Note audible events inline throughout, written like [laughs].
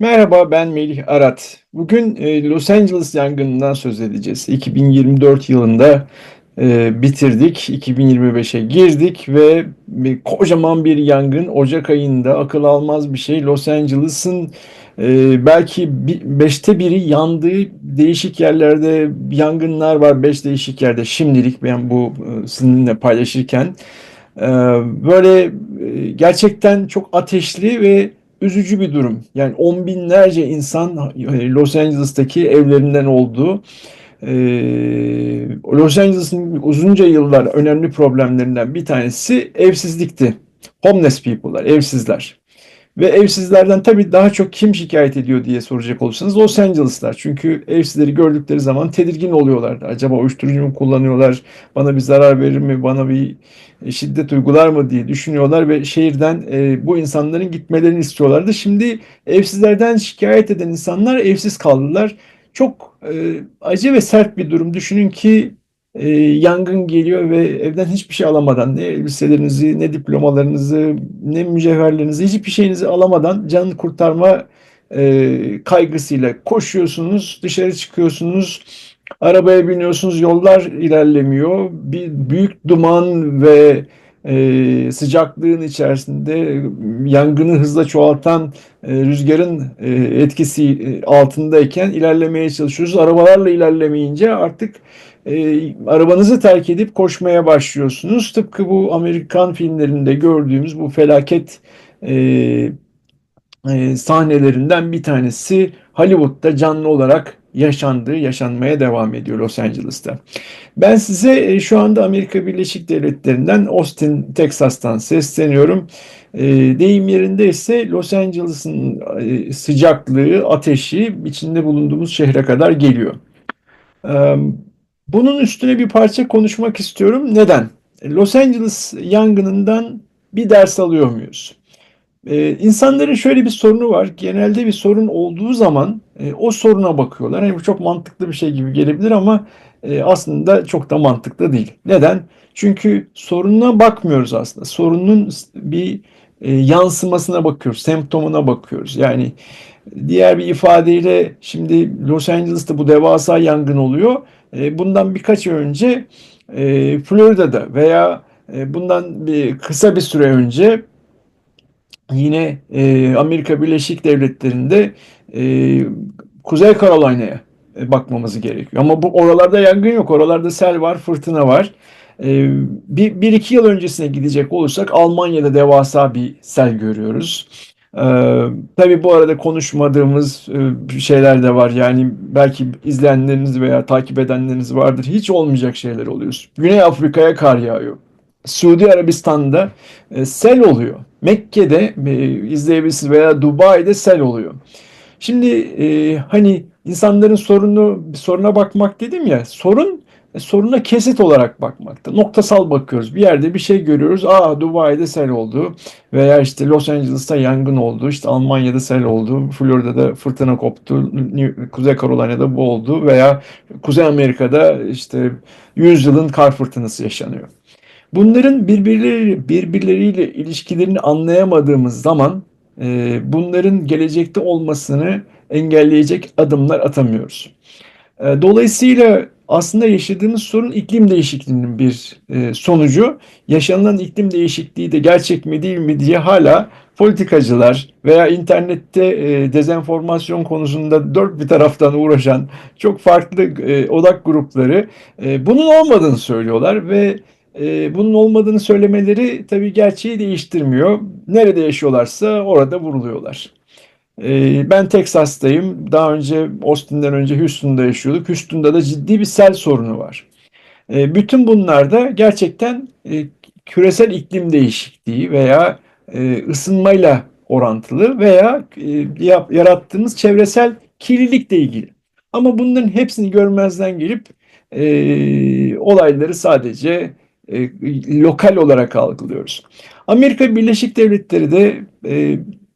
Merhaba, ben Melih Arat. Bugün e, Los Angeles yangınından söz edeceğiz. 2024 yılında e, bitirdik, 2025'e girdik ve bir, kocaman bir yangın Ocak ayında akıl almaz bir şey. Los Angeles'ın e, belki beşte biri yandığı değişik yerlerde yangınlar var. Beş değişik yerde şimdilik ben bu e, sizinle paylaşırken. E, böyle e, gerçekten çok ateşli ve üzücü bir durum. Yani on binlerce insan e, Los Angeles'taki evlerinden olduğu e, Los Angeles'ın uzunca yıllar önemli problemlerinden bir tanesi evsizlikti. Homeless people'lar, evsizler. Ve evsizlerden tabii daha çok kim şikayet ediyor diye soracak olursanız Los Angeles'lar. Çünkü evsizleri gördükleri zaman tedirgin oluyorlardı. Acaba uyuşturucu mu kullanıyorlar, bana bir zarar verir mi, bana bir şiddet uygular mı diye düşünüyorlar ve şehirden e, bu insanların gitmelerini istiyorlardı. Şimdi evsizlerden şikayet eden insanlar evsiz kaldılar. Çok e, acı ve sert bir durum. Düşünün ki e, yangın geliyor ve evden hiçbir şey alamadan ne elbiselerinizi, ne diplomalarınızı, ne mücevherlerinizi, hiçbir şeyinizi alamadan can kurtarma e, kaygısıyla koşuyorsunuz, dışarı çıkıyorsunuz, arabaya biniyorsunuz, yollar ilerlemiyor. Bir büyük duman ve e, sıcaklığın içerisinde yangını hızla çoğaltan e, rüzgarın e, etkisi e, altındayken ilerlemeye çalışıyoruz. Arabalarla ilerlemeyince artık e, arabanızı terk edip koşmaya başlıyorsunuz. Tıpkı bu Amerikan filmlerinde gördüğümüz bu felaket e, e, sahnelerinden bir tanesi Hollywood'da canlı olarak yaşandığı, yaşanmaya devam ediyor Los Angeles'ta. Ben size e, şu anda Amerika Birleşik Devletleri'nden Austin, Texas'tan sesleniyorum. E, deyim yerinde ise Los Angeles'ın e, sıcaklığı, ateşi içinde bulunduğumuz şehre kadar geliyor. E, bunun üstüne bir parça konuşmak istiyorum. Neden? Los Angeles yangınından bir ders alıyor muyuz? Ee, insanların şöyle bir sorunu var. Genelde bir sorun olduğu zaman e, o soruna bakıyorlar. Yani bu çok mantıklı bir şey gibi gelebilir ama e, aslında çok da mantıklı değil. Neden? Çünkü sorununa bakmıyoruz aslında. Sorunun bir e, yansımasına bakıyoruz, semptomuna bakıyoruz. Yani diğer bir ifadeyle şimdi Los Angeles'ta bu devasa yangın oluyor. E, bundan birkaç önce e, Florida'da veya e, bundan bir kısa bir süre önce yine e, Amerika Birleşik Devletleri'nde Kuzey Carolina'ya bakmamız gerekiyor. Ama bu oralarda yangın yok. Oralarda sel var, fırtına var. E, bir, bir iki yıl öncesine gidecek olursak Almanya'da devasa bir sel görüyoruz. Ee, tabii bu arada konuşmadığımız e, şeyler de var. Yani belki izleyenleriniz veya takip edenleriniz vardır. Hiç olmayacak şeyler oluyor. Güney Afrika'ya kar yağıyor. Suudi Arabistan'da e, sel oluyor. Mekke'de e, izleyebilirsiniz veya Dubai'de sel oluyor. Şimdi hani insanların sorunu soruna bakmak dedim ya sorun soruna kesit olarak bakmakta. Noktasal bakıyoruz. Bir yerde bir şey görüyoruz. Aa Dubai'de sel oldu veya işte Los Angeles'ta yangın oldu. İşte Almanya'da sel oldu. Florida'da fırtına koptu. Kuzey Carolina'da bu oldu veya Kuzey Amerika'da işte 100 yılın kar fırtınası yaşanıyor. Bunların birbirleri, birbirleriyle ilişkilerini anlayamadığımız zaman e, bunların gelecekte olmasını engelleyecek adımlar atamıyoruz. E, dolayısıyla aslında yaşadığımız sorun iklim değişikliğinin bir e, sonucu. Yaşanılan iklim değişikliği de gerçek mi değil mi diye hala politikacılar veya internette e, dezenformasyon konusunda dört bir taraftan uğraşan çok farklı e, odak grupları e, bunun olmadığını söylüyorlar ve e, bunun olmadığını söylemeleri tabii gerçeği değiştirmiyor. Nerede yaşıyorlarsa orada vuruluyorlar. E, ben Teksas'tayım. Daha önce Austin'den önce Houston'da yaşıyorduk. Houston'da da ciddi bir sel sorunu var. E, bütün bunlar da gerçekten e, küresel iklim değişikliği veya e, ısınmayla orantılı veya e, yarattığımız çevresel kirlilikle ilgili. Ama bunların hepsini görmezden gelip olayları sadece lokal olarak algılıyoruz. Amerika Birleşik Devletleri de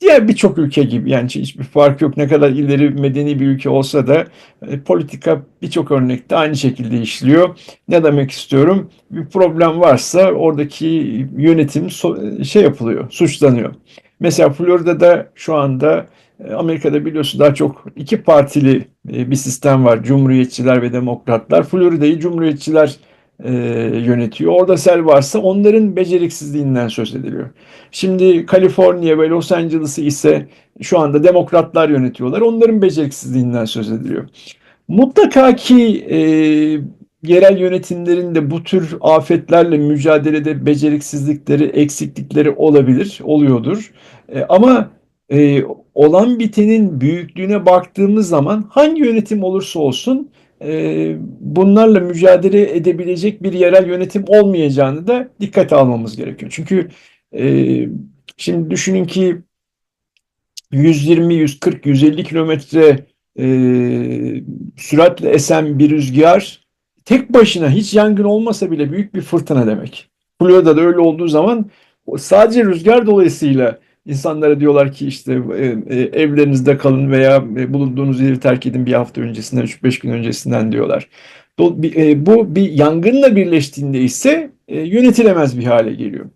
diğer birçok ülke gibi yani hiçbir fark yok ne kadar ileri medeni bir ülke olsa da e, politika birçok örnekte aynı şekilde işliyor. Ne demek istiyorum? Bir problem varsa oradaki yönetim so şey yapılıyor, suçlanıyor. Mesela Florida'da şu anda e, Amerika'da biliyorsun daha çok iki partili e, bir sistem var. Cumhuriyetçiler ve demokratlar. Florida'yı Cumhuriyetçiler e, yönetiyor. Orada sel varsa onların beceriksizliğinden söz ediliyor. Şimdi Kaliforniya ve Los Angeles'ı ise şu anda demokratlar yönetiyorlar. Onların beceriksizliğinden söz ediliyor. Mutlaka ki e, yerel yönetimlerin de bu tür afetlerle mücadelede beceriksizlikleri, eksiklikleri olabilir, oluyordur. E, ama e, olan bitenin büyüklüğüne baktığımız zaman hangi yönetim olursa olsun bunlarla mücadele edebilecek bir yerel yönetim olmayacağını da dikkate almamız gerekiyor. Çünkü e, şimdi düşünün ki 120, 140, 150 kilometre e, süratle esen bir rüzgar tek başına hiç yangın olmasa bile büyük bir fırtına demek. Florida'da öyle olduğu zaman sadece rüzgar dolayısıyla insanlara diyorlar ki işte e, e, evlerinizde kalın veya e, bulunduğunuz yeri terk edin bir hafta öncesinden 3-5 gün öncesinden diyorlar. Bu bir yangınla birleştiğinde ise yönetilemez bir hale geliyor.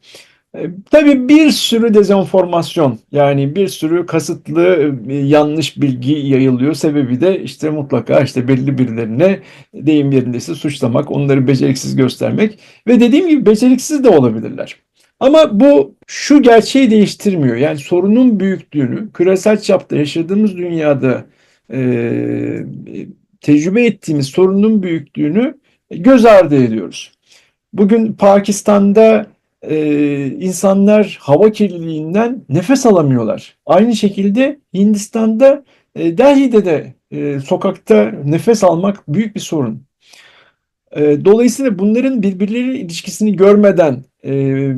Tabii bir sürü dezenformasyon yani bir sürü kasıtlı yanlış bilgi yayılıyor. Sebebi de işte mutlaka işte belli birilerine deyim yerindeyse suçlamak, onları beceriksiz göstermek ve dediğim gibi beceriksiz de olabilirler. Ama bu şu gerçeği değiştirmiyor. Yani sorunun büyüklüğünü, küresel çapta yaşadığımız dünyada e, tecrübe ettiğimiz sorunun büyüklüğünü göz ardı ediyoruz. Bugün Pakistan'da e, insanlar hava kirliliğinden nefes alamıyorlar. Aynı şekilde Hindistan'da, e, Delhi'de de e, sokakta nefes almak büyük bir sorun. E, dolayısıyla bunların birbirleri ilişkisini görmeden e,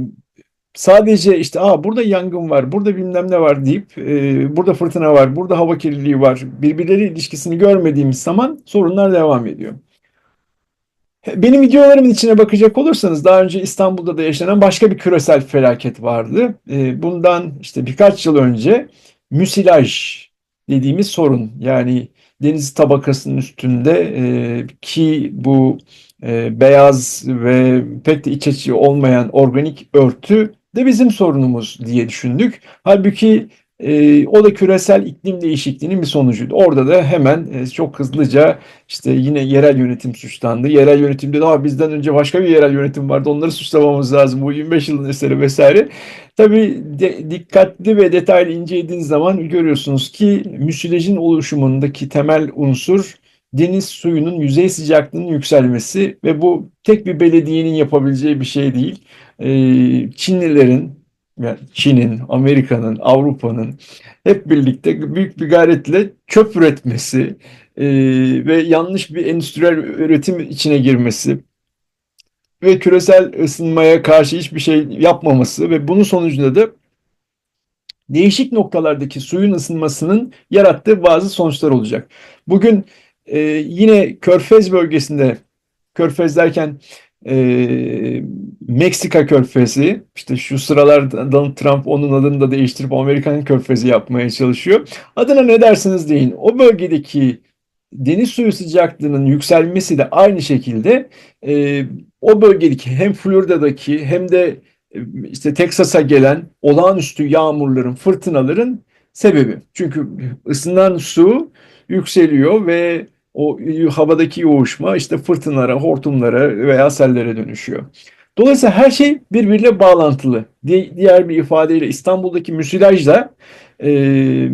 sadece işte Aa, burada yangın var, burada bilmem ne var deyip e, burada fırtına var, burada hava kirliliği var. Birbirleri ilişkisini görmediğimiz zaman sorunlar devam ediyor. Benim videolarımın içine bakacak olursanız daha önce İstanbul'da da yaşanan başka bir küresel felaket vardı. E, bundan işte birkaç yıl önce müsilaj dediğimiz sorun yani deniz tabakasının üstünde e, ki bu e, beyaz ve pek de iç açıcı olmayan organik örtü de bizim sorunumuz diye düşündük. Halbuki e, o da küresel iklim değişikliğinin bir sonucuydu. Orada da hemen e, çok hızlıca işte yine yerel yönetim suçlandı. Yerel yönetimde daha bizden önce başka bir yerel yönetim vardı. Onları suçlamamız lazım. Bu 25 yılın eseri vesaire. Tabii de, dikkatli ve detaylı incelediğiniz zaman görüyorsunuz ki müsilajın oluşumundaki temel unsur deniz suyunun yüzey sıcaklığının yükselmesi ve bu tek bir belediyenin yapabileceği bir şey değil. Ee, Çinlilerin, yani Çin'in, Amerika'nın, Avrupa'nın hep birlikte büyük bir gayretle çöp üretmesi e, ve yanlış bir endüstriyel üretim içine girmesi ve küresel ısınmaya karşı hiçbir şey yapmaması ve bunun sonucunda da değişik noktalardaki suyun ısınmasının yarattığı bazı sonuçlar olacak. Bugün e, yine Körfez bölgesinde, Körfez derken e, Meksika Körfezi, işte şu sıralar Donald Trump onun adını da değiştirip Amerikan Körfezi yapmaya çalışıyor. Adına ne dersiniz deyin. O bölgedeki deniz suyu sıcaklığının yükselmesi de aynı şekilde e, o bölgedeki hem Florida'daki hem de e, işte Teksas'a gelen olağanüstü yağmurların, fırtınaların sebebi. Çünkü ısınan su yükseliyor ve o havadaki yoğuşma işte fırtınalara, hortumlara veya sellere dönüşüyor. Dolayısıyla her şey birbiriyle bağlantılı. Diğer bir ifadeyle İstanbul'daki müsilaj da e,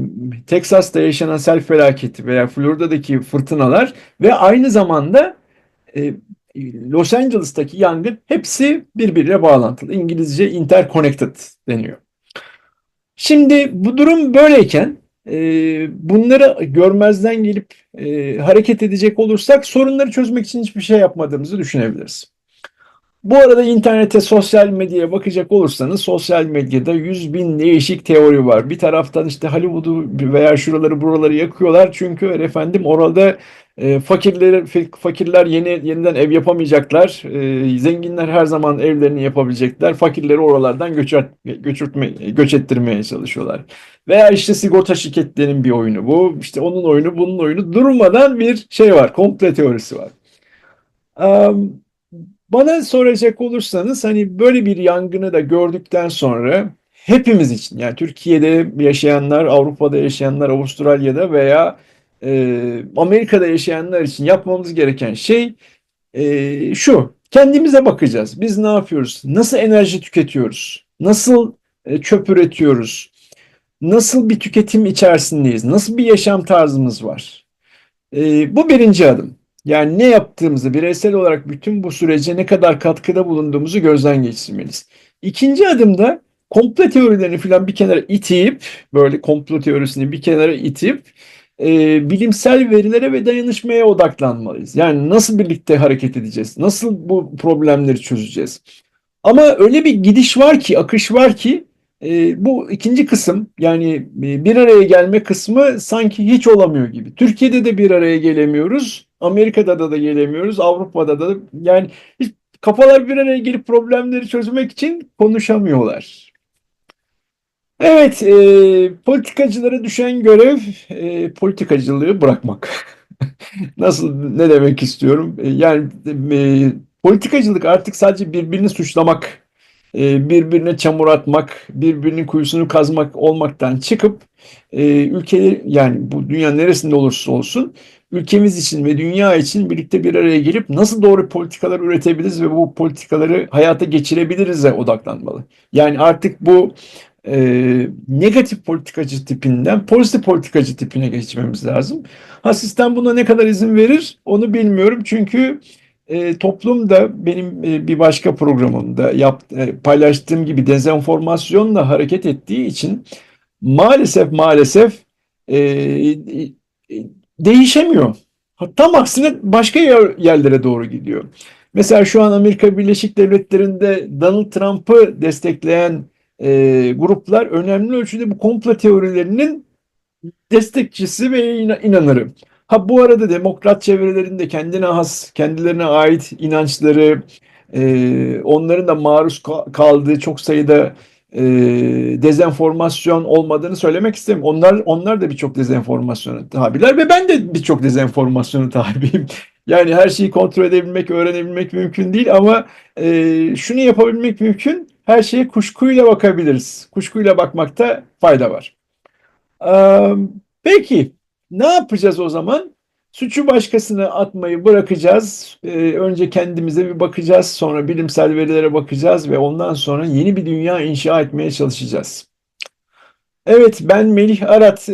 Teksas'ta yaşanan sel felaketi veya Florida'daki fırtınalar ve aynı zamanda e, Los Angeles'taki yangın hepsi birbiriyle bağlantılı. İngilizce interconnected deniyor. Şimdi bu durum böyleyken bunları görmezden gelip e, hareket edecek olursak sorunları çözmek için hiçbir şey yapmadığımızı düşünebiliriz. Bu arada internete, sosyal medyaya bakacak olursanız sosyal medyada yüz bin değişik teori var. Bir taraftan işte Hollywood'u veya şuraları buraları yakıyorlar çünkü efendim orada e, fakirler fakirler yeni yeniden ev yapamayacaklar. E, zenginler her zaman evlerini yapabilecekler. Fakirleri oralardan göçert, göçürtme, göç ettirmeye çalışıyorlar. Veya işte sigorta şirketlerinin bir oyunu bu. İşte onun oyunu, bunun oyunu. Durmadan bir şey var, komple teorisi var. Um, bana soracak olursanız hani böyle bir yangını da gördükten sonra hepimiz için yani Türkiye'de yaşayanlar, Avrupa'da yaşayanlar, Avustralya'da veya e, Amerika'da yaşayanlar için yapmamız gereken şey e, şu. Kendimize bakacağız. Biz ne yapıyoruz? Nasıl enerji tüketiyoruz? Nasıl e, çöp üretiyoruz? Nasıl bir tüketim içerisindeyiz? Nasıl bir yaşam tarzımız var? E, bu birinci adım. Yani ne yaptığımızı bireysel olarak bütün bu sürece ne kadar katkıda bulunduğumuzu gözden geçirmeliyiz. İkinci adımda komplo teorilerini falan bir kenara itip, böyle komplo teorisini bir kenara itip e, bilimsel verilere ve dayanışmaya odaklanmalıyız. Yani nasıl birlikte hareket edeceğiz? Nasıl bu problemleri çözeceğiz? Ama öyle bir gidiş var ki, akış var ki e, bu ikinci kısım yani e, bir araya gelme kısmı sanki hiç olamıyor gibi. Türkiye'de de bir araya gelemiyoruz. Amerika'da da da gelemiyoruz. Avrupa'da da yani hiç kafalar bir araya gelip problemleri çözmek için konuşamıyorlar. Evet, e, politikacılara düşen görev e, politikacılığı bırakmak. [laughs] Nasıl, ne demek istiyorum? E, yani e, politikacılık artık sadece birbirini suçlamak, e, birbirine çamur atmak, birbirinin kuyusunu kazmak olmaktan çıkıp e, ülkeleri yani bu dünya neresinde olursa olsun ülkemiz için ve dünya için birlikte bir araya gelip nasıl doğru politikalar üretebiliriz ve bu politikaları hayata geçirebiliriz'e odaklanmalı. Yani artık bu e, negatif politikacı tipinden pozitif politikacı tipine geçmemiz lazım. Ha sistem buna ne kadar izin verir onu bilmiyorum çünkü e, toplum da benim e, bir başka programımda yap, e, paylaştığım gibi dezenformasyonla hareket ettiği için maalesef maalesef e, e, değişemiyor. Tam aksine başka yer, yerlere doğru gidiyor. Mesela şu an Amerika Birleşik Devletleri'nde Donald Trump'ı destekleyen e, gruplar önemli ölçüde bu komplo teorilerinin destekçisi ve inanırı. Ha bu arada demokrat çevrelerinde kendine has, kendilerine ait inançları, e, onların da maruz kaldığı çok sayıda e, dezenformasyon olmadığını söylemek istemiyorum. Onlar onlar da birçok dezenformasyona tabiler ve ben de birçok dezenformasyona tabiyim. [laughs] Yani her şeyi kontrol edebilmek, öğrenebilmek mümkün değil ama e, şunu yapabilmek mümkün. Her şeye kuşkuyla bakabiliriz. Kuşkuyla bakmakta fayda var. Peki ne yapacağız o zaman? Suçu başkasına atmayı bırakacağız. Önce kendimize bir bakacağız. Sonra bilimsel verilere bakacağız ve ondan sonra yeni bir dünya inşa etmeye çalışacağız. Evet ben Melih Arat.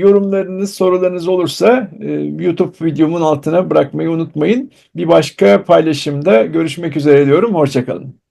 Yorumlarınız, sorularınız olursa YouTube videomun altına bırakmayı unutmayın. Bir başka paylaşımda görüşmek üzere diyorum. Hoşçakalın.